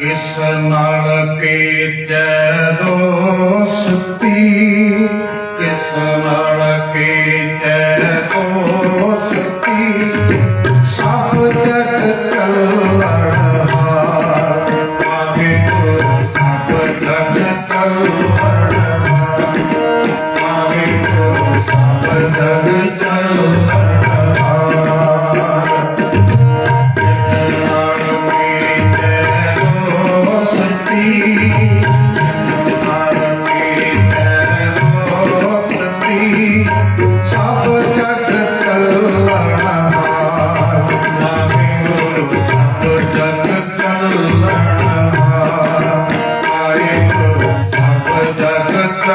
ਕਿਸ ਨਾਲ ਕੀਤੈ ਦੋਸਤੀ? ਕਿਸ ਨਾਲ ਕੀਤੈ ਦੋਸਤੀ? ਸਭ ਜਗ ਕਲਣ ਹਾਰ ਵਾਹਿਗੁਰੂ, ਸਭ ਜਗ ਕਲਣ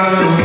ਜਗ ਕਲਣਹਾਰ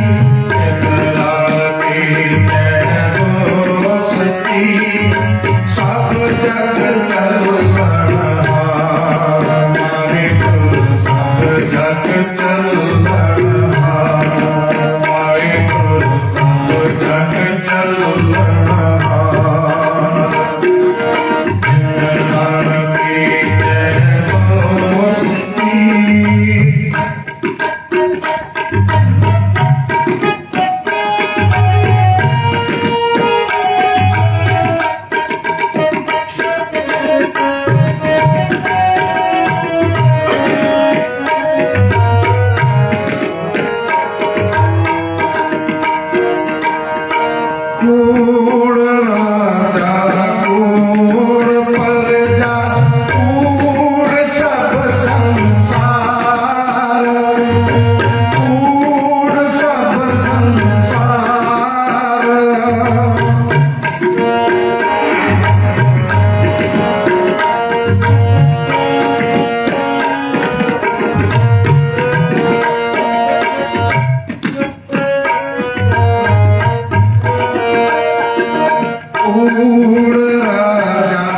મૂળ રાજા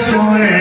সময়